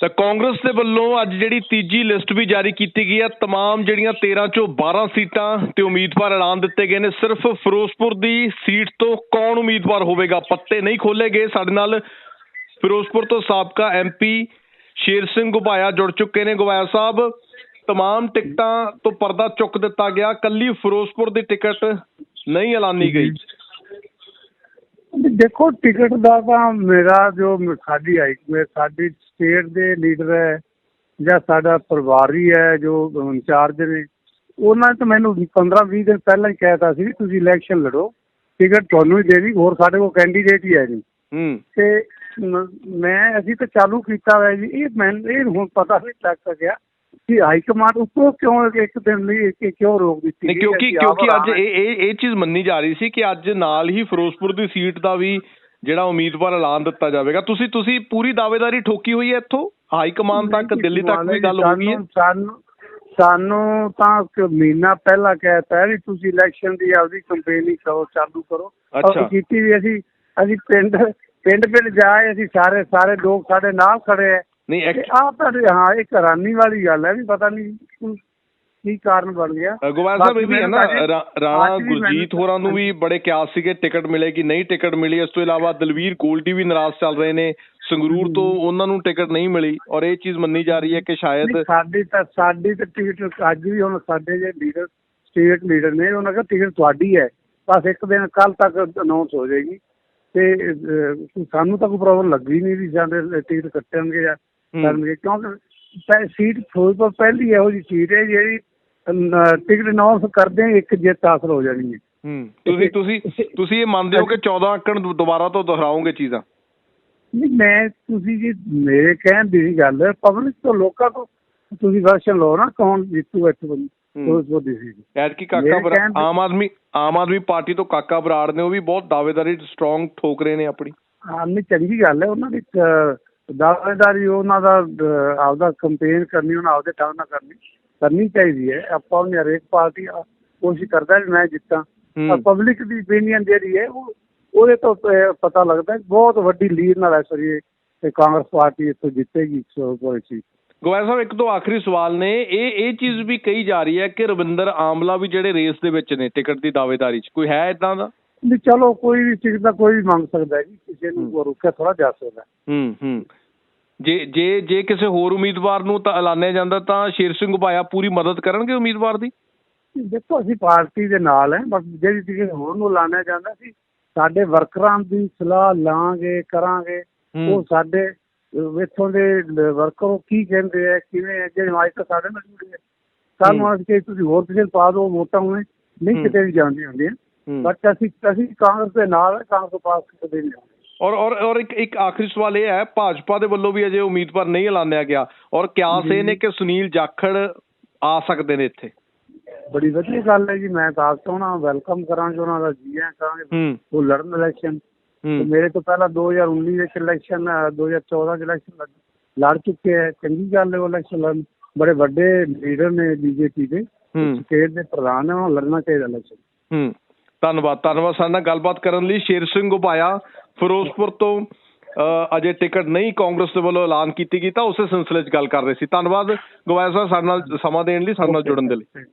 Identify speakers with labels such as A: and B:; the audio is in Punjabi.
A: ਤਾਂ ਕਾਂਗਰਸ ਦੇ ਵੱਲੋਂ ਅੱਜ ਜਿਹੜੀ ਤੀਜੀ ਲਿਸਟ ਵੀ ਜਾਰੀ ਕੀਤੀ ਗਈ ਹੈ तमाम ਜਿਹੜੀਆਂ 13 ਚੋਂ 12 ਸੀਟਾਂ ਤੇ ਉਮੀਦਵਾਰ ਐਲਾਨ ਦਿੱਤੇ ਗਏ ਨੇ ਸਿਰਫ ਫਿਰੋਜ਼ਪੁਰ ਦੀ ਸੀਟ ਤੋਂ ਕੌਣ ਉਮੀਦਵਾਰ ਹੋਵੇਗਾ ਪੱਤੇ ਨਹੀਂ ਖੋਲੇ ਗਏ ਸਾਡੇ ਨਾਲ ਫਿਰੋਜ਼ਪੁਰ ਤੋਂ ਸਾਬਕਾ ਐਮਪੀ ਸ਼ੇਰ ਸਿੰਘ ਗੁਬਾਇਆ ਜੁੜ ਚੁੱਕੇ ਨੇ ਗੁਬਾਇਆ ਸਾਹਿਬ तमाम ਟਿਕਟਾਂ ਤੋਂ ਪਰਦਾ ਚੁੱਕ ਦਿੱਤਾ ਗਿਆ ਕੱਲੀ ਫਿਰੋਜ਼ਪੁਰ ਦੀ ਟਿਕਟ ਨਹੀਂ ਐਲਾਨੀ ਗਈ
B: ਦੇਖੋ ਟਿਕਟ ਦਾ ਤਾਂ ਮੇਰਾ ਜੋ ਸਾਡੀ ਹਾਈ ਸਾਡੀ ਸਟੇਟ ਦੇ ਲੀਡਰ ਹੈ ਜਾਂ ਸਾਡਾ ਪਰਿਵਾਰੀ ਹੈ ਜੋ ਇੰਚਾਰਜ ਨੇ ਉਹਨਾਂ ਨੇ ਤਾਂ ਮੈਨੂੰ 15 20 ਦਿਨ ਪਹਿਲਾਂ ਹੀ ਕਹਿਤਾ ਸੀ ਵੀ ਤੁਸੀਂ ਇਲੈਕਸ਼ਨ ਲੜੋ ਟਿਕਟ ਤੁਹਾਨੂੰ ਹੀ ਦੇਣੀ ਹੋਰ ਸਾਡੇ ਕੋਲ ਕੈਂਡੀਡੇਟ ਹੀ ਹੈ
A: ਹੂੰ।
B: ਤੇ ਮ- ਮੈਂ ਅਸੀਂ ਤਾਂ ਚਾਲੂ ਕੀਤਾ ਹੋਇਆ ਜੀ ਇਹ ਮੈਨੂੰ ਇਹ ਹੁਣ ਪਤਾ ਨਹੀਂ ਲੱਗ ਸਕਿਆ ਕਿ ਹਾਈ ਕਮਾਂਡ ਉੱਪਰੋਂ ਕਿਉਂ ਇੱਕ ਦਿਨ ਇਹ ਕਿਉਂ ਰੋਕ ਦਿੱਤੀ
A: ਨਹੀਂ? ਕਿਉਂਕਿ ਕਿਉਂਕਿ ਅੱਜ ਇਹ ਇਹ ਇਹ ਚੀਜ਼ ਮੰਨੀ ਜਾ ਰਹੀ ਸੀ ਕਿ ਅੱਜ ਨਾਲ ਹੀ ਫਿਰੋਜ਼ਪੁਰ ਦੀ ਸੀਟ ਦਾ ਵੀ ਜਿਹੜਾ ਉਮੀਦਵਾਰ ਐਲਾਨ ਦਿੱਤਾ ਜਾਵੇਗਾ। ਤੁਸੀਂ ਤੁਸੀਂ ਪੂਰੀ ਦਾਅਵੇਦਾਰੀ ਠੋਕੀ ਹੋਈ ਹੈ ਇੱਥੋਂ? ਹਾਈ ਕਮਾਨ ਤੱਕ
B: ਨਹੀਂ
A: ਦਿੱਲੀ ਤੱਕ ਵੀ ਗੱਲ ਹੋ ਗਈ ਹੈ?
B: ਸਾਨੂੰ- ਸਾਨੂੰ ਤਾਂ ਮਹੀਨਾ ਪਹਿਲਾਂ ਕਹਿਤਾ ਵੀ ਤੁਸੀਂ ਇਲੈਕਸ਼ਨ ਦੀ ਆਪਦੀ ਕੰਪੇਨ ਹੀ ਕਰੋ ਚਾਲੂ ਕਰੋ। ਅਸੀਂ ਕੀਤੀ ਵੀ ਅਸੀਂ ਅਸੀਂ ਪਿੰਡ ਪਿੰਡ ਪਿੰਡ ਜਾਏ ਅਸੀਂ ਸਾਰੇ ਸਾਰੇ ਲੋਕ ਸਾਡੇ ਨਾਲ ਖੜੇ ਹੈ।
A: ਨਹੀਂ
B: ਆਹ ਤਾਂ ਹਾਂ ਇੱਕ ਹੈਰਾਨੀ ਵਾਲੀ ਗੱਲ ਹੈ ਵੀ ਪਤਾ ਨਹੀਂ ਕੀ- ਕਾਰਨ ਬਣ ਗਿਆ।
A: ਗੋਵਾਲ ਸਾਹਿਬ ਇਹ ਵੀ ਹੈ ਨਾ ਰਾਣਾ ਗੁਰਜੀਤ ਹੋਰਾਂ ਨੂੰ ਵੀ ਬੜੇ ਕਿਆਸ ਸੀਗੇ ਟਿਕਟ ਮਿਲੇਗੀ ਨਹੀਂ ਟਿਕਟ ਮਿਲੀ ਇਸ ਤੋਂ ਇਲਾਵਾ ਦਲਵੀਰ ਗੋਲਡੀ ਵੀ ਨਾਰਾਜ਼ ਚੱਲ ਰਹੇ ਨੇ ਸੰਗਰੂਰ ਤੋਂ ਉਹਨਾਂ ਨੂੰ ਟਿਕਟ ਨਹੀਂ ਮਿਲੀ ਔਰ ਇਹ ਚੀਜ਼ ਮੰਨੀ ਜਾ ਰਹੀ ਹੈ ਕਿ ਸ਼ਾਇਦ
B: ਸਾਡੀ ਤਾਂ ਸਾਡੀ ਤਾਂ ਟਿਕਟ ਅੱਜ ਵੀ ਹੁਣ ਸਾਡੇ ਜੇ ਲੀਡਰ ਸਟੇਟ ਲੀਡਰ ਨੇ ਉਹਨਾਂ ਕਹਿੰਦਾ ਟਿਕਟ ਤੁਹਾਡੀ ਹੈ ਬਸ ਇੱਕ ਦਿਨ ਕੱਲ ਤੱਕ ਅਨਾਉਂਸ ਹੋ ਜਾਏਗੀ। ਤੇ ਸਾਨੂੰ ਤਾਂ ਕੋਈ ਪ੍ਰੋਬਲਮ ਲੱਗੀ ਨਹੀਂ ਵੀ ਸਾਡੇ ਟਿਕਟ ਕੱਟਣਗੇ ਜਾਂ। ਕਰਨਗੇ ਕਿਉਂਕਿ ਸੀਟ ਫਿਰੋਜ਼ਪੁਰ ਪਹਿਲੀ ਇਹੋ ਜਿਹੀ ਸੀਟ ਹੈ ਜਿਹੜੀ ਟਿਕਟ ਅਨਾਉਂਸ ਕਰਦੇ ਇੱਕ ਜਿੱਤ ਹਾਸਲ ਹੋ ਜਾਣੀ ਹੈ।
A: ਹੂੰ ਤੁਸੀਂ ਤੁਸੀਂ ਤੁਸੀਂ ਇਹ ਮੰਨਦੇ ਹੋ ਕਿ 14 ਅੰਕੜ ਦੁ- ਦੁਬਾਰਾ ਤੋਂ ਦੁਹਰਾਓਗੇ ਚੀਜ਼ਾਂ?
B: ਨਹੀਂ ਮੈਂ ਤੁਸੀਂ ਜੀ ਮੇਰੇ ਕਹਿਣ ਦੀ ਗੱਲ ਪਬਲਿਕ ਤੋਂ ਲੋਕਾਂ ਤੋਂ ਤੁਸੀਂ ਵਰਸ਼ਨ ਲਓ ਨਾ ਕੌਣ ਜਿੱਤੂ ਇੱਥੇ ਬੰਦੀ ਸੀਟ।
A: ਐਤਕੀ ਕਾਕਾ
B: ਮੇਰੇ
A: ਬਰਾ
B: ਕਹਿਣ ਦੇ-
A: ਆਮ ਆਦਮੀ ਆਮ ਆਦਮੀ ਪਾਰਟੀ ਤੋਂ ਕਾਕਾ ਬਰਾੜ ਨੇ ਉਹ ਵੀ ਬਹੁਤ ਦਾਅਵੇਦਾਰੀ ਸਟਰੋਂਗ ਠੋਕ ਰਹੇ ਨੇ ਆਪਣੀ।
B: ਹਾਂ ਨਹੀਂ ਚੰਗੀ ਗੱਲ ਹੈ ਉਹਨਾਂ ਦੀ ਦਾਅਵੇਦਾਰੀ ਉਹਨਾਂ ਦਾ ਅਹ, ਆਪਦਾ ਕੰਪੇਨ ਕਰਨੀ ਉਹਨਾਂ ਆਪਦੇ ਢੰਗ ਨਾਲ ਕਰਨੀ ਕਰਨੀ ਚਾਹੀਦੀ ਹੈ। ਆਪਾਂ ਉਹਨੇ ਹਰੇਕ ਪਾਰਟੀ ਆ- ਕੋਸ਼ਿਸ਼ ਕਰਦਾ ਵੀ ਮੈਂ ਜਿੱਤਾਂ।
A: ਹੂੰ।
B: ਪਰ ਪਬਲਿਕ ਦੀ opinion ਜਿਹੜੀ ਹੈ ਉਹ ਉਹਦੇ ਤੋਂ ਪਤਾ ਲੱਗਦਾ ਹੈ ਬਹੁਤ ਵੱਡੀ ਲੀਡ ਨਾਲ ਇਸ ਵਾਰੀ ਇਹ ਕਾਂਗਰਸ ਪਾਰਟੀ ਇੱਥੋਂ ਜਿੱਤੇਗੀ ਫਿਰੋਜ਼ਪੁਰ ਸੀ।
A: ਗੋਇਲ ਸਾਹਿਬ ਇੱਕ ਤੋਂ ਆਖਰੀ ਸਵਾਲ ਨੇ। ਇਹ ਇਹ ਚੀਜ਼ ਵੀ ਕਹੀ ਜਾ ਰਹੀ ਹੈ ਕਿ ਰਵਿੰਦਰ ਆਮਲਾ ਵੀ ਜਿਹੜੇ ਰੇਸ ਦੇ ਵਿੱਚ ਨੇ ਟਿਕਟ ਦੀ ਦਾਅਵੇਦਾਰੀ 'ਚ। ਕੋਈ ਹੈ ਇਦਾਂ ਦਾ?
B: ਵੀ ਚਲੋ ਕੋਈ ਵੀ ਟਿਕਟ ਦਾ ਕੋਈ ਵੀ ਮੰਗ ਸਕਦਾ ਹੈ ਜੀ ਕਿਸੇ ਨੂੰ ਰੋਕਿਆ ਥੋੜਾ ਜਾ ਸਕਦਾ ਹੈ।
A: ਹੂੰ ਹੂੰ। ਜੇ ਜੇ ਜੇ ਕਿਸੇ ਹੋਰ ਉਮੀਦਵਾਰ ਨੂੰ ਤਾਂ ਐਲਾਨਿਆ ਜਾਂਦਾ ਤਾਂ ਸ਼ੇਰ ਸਿੰਘ ਉਪਾਇਆ ਪੂਰੀ ਮਦਦ ਕਰਨਗੇ ਉਮੀਦਵਾਰ ਦੀ
B: ਦੇਖੋ ਅਸੀਂ ਪਾਰਟੀ ਦੇ ਨਾਲ ਹੈ ਬਸ ਜਿਹੜੀ ਟਿਕਟ ਹੋਰ ਨੂੰ ਲਾਣਿਆ ਜਾਂਦਾ ਸੀ ਸਾਡੇ ਵਰਕਰਾਂ ਦੀ ਸਲਾਹ ਲਾਂਗੇ ਕਰਾਂਗੇ। ਉਹ ਸਾਡੇ ਇੱਥੋਂ ਦੇ ਵਰਕਰ ਕੀ ਕਹਿੰਦੇ ਆ ਕਿਵੇਂ ਜਿਹੜੇ ਮਾਈਕ ਸਾਡੇ ਨਾਲ ਜੁੜੇ ਸਾਨੂੰ ਅਸੀਂ ਕਿ ਤੁਸੀਂ ਹੋਰ ਕਿਸੇ ਪਾ ਦਿਓ ਵੋਟਾਂ ਹੋਏ ਨਹੀਂ। ਕਿਤੇ ਵੀ ਜਾਂਦੀਆਂ ਹੁੰਦੀਆਂ
A: ਹੂੰ।
B: ਬਟ ਅਸੀਂ ਅਸੀਂ ਕਾਂਗਰਸ ਦੇ ਨਾਲ ਕਾਂਗਰਸ ਪਾਸ ਕਦੇ ਨਹੀਂ।
A: ਔਰ ਔਰ ਔਰ ਇੱਕ ਇੱਕ ਆਖਰੀ ਸਵਾਲ ਇਹ ਹੈ ਭਾਜਪਾ ਦੇ ਵੱਲੋਂ ਵੀ ਅਜੇ ਉਮੀਦਵਾਰ ਨਹੀਂ ਐਲਾਨਿਆ ਗਿਆ। ਔਰ ਕਿਆਸ ਇਹ ਨੇ ਕਿ ਸੁਨੀਲ ਜਾਖੜ ਆ ਸਕਦੇ ਨੇ ਇੱਥੇ?
B: ਬੜੀ ਵਧੀਆ ਗੱਲ ਹੈ ਜੀ ਮੈਂ ਤਾਂ ਆਪ ਚਾਹੁੰਦਾ ਵੈਲਕਮ ਕਰਾਂਗੇ ਉਹਨਾਂ ਦਾ ਜੀ ਆਇਆਂ ਕਰਾਂਗੇ
A: ਹੂੰ।
B: ਉਹ ਲੜਨ ਇਲੈਕਸ਼ਨ।
A: ਹੂੰ।
B: ਮੇਰੇ ਤੋਂ ਪਹਿਲਾਂ 2019 ਵਿੱਚ ਇਲੈਕਸ਼ਨ 2014 ਚ ਇਲੈਕਸ਼ਨ ਲੜ- ਚੁੱਕੇ ਹੈ। ਚੰਗੀ ਗੱਲ ਹੈ ਉਹ ਇਲੈਕਸ਼ਨ ਲੜਨ। ਬੜੇ ਵੱਡੇ ਲੀਡਰ ਨੇ ਬੀਜੇਪੀ ਦੇ।
A: ਹੂੰ।
B: ਸਟੇਟ ਦੇ ਪ੍ਰਧਾਨ ਨੇ ਉਹਨਾਂ ਲੜਨਾ ਚਾਹੀਦਾ ਇਲੈਕਸ਼ਨ।
A: ਹੂੰ। ਧੰਨਵਾਦ ਧੰਨਵਾਦ ਸਾਡੇ ਨਾਲ ਗੱਲਬਾਤ ਕਰਨ ਲਈ। ਸ਼ੇਰ ਸਿੰਘ ਉਪਾਇਆ ਫਿਰੋਜ਼ਪੁਰ ਤੋਂ ਅਜੇ ਟਿਕਟ ਨਹੀਂ ਕਾਂਗਰਸ ਦੇ ਵੱਲੋਂ ਐਲਾਨ ਕੀਤੀ ਗਈ ਤਾਂ ਉਸੇ ਸਿਲਸਿਲੇ 'ਚ ਗੱਲ ਕਰ ਰਹੇ ਸੀ। ਧੰਨਵਾਦ ਗਵਾਇਆ ਸਾਹਿਬ ਸਾਡੇ ਨਾਲ ਸਮਾਂ ਦੇਣ ਲਈ ਸਾਡੇ ਨਾਲ ਜੁੜਨ ਦੇ ਲਈ।